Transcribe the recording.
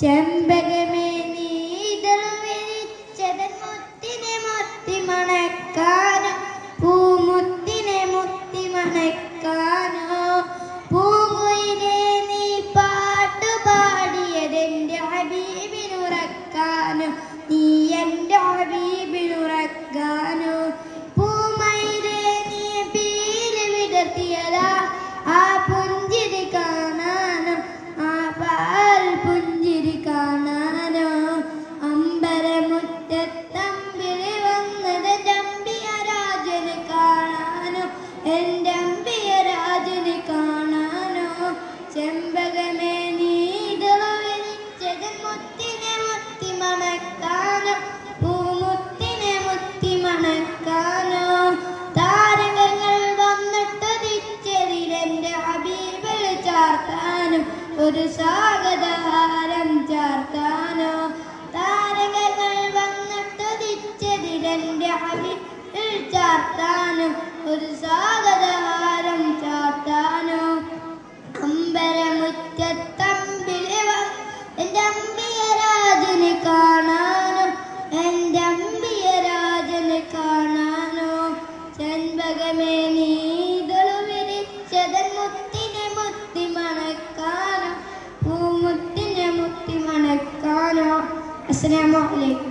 ചെമ്പകമേ നീതളു വിരിച്ചതൻ മുത്തിനെ മുത്തി മണക്കാനോ? പൂമുത്തിനെ മുത്തി മണക്കാനോ? പൂങ്കുയിലേ നീ പാട്ടു ഹബീബിനുറക്കാനോ? നീ എന്റെ ഹബീബിനുറക്കാനോ ഒരു സ്വാഗതഹാരം ചാർത്താനോ? താരകങ്ങൾ വന്നിട്ട് തിരിച്ചതിലെന്റെ ചാർത്താനോ? ഒരു സ്വാഗതഹാരം ചാർത്താനോ? അമ്പരമുറ്റത്തമ്പിളി വ- എന്റെ അമ്പിയ രാജനെ കാണാനോ? എന്റെ അമ്പിയ രാജനെ കാണാനോ? ചെൻപകമേ നീതളു മണക്കാനോ പൂമുത്തിനെ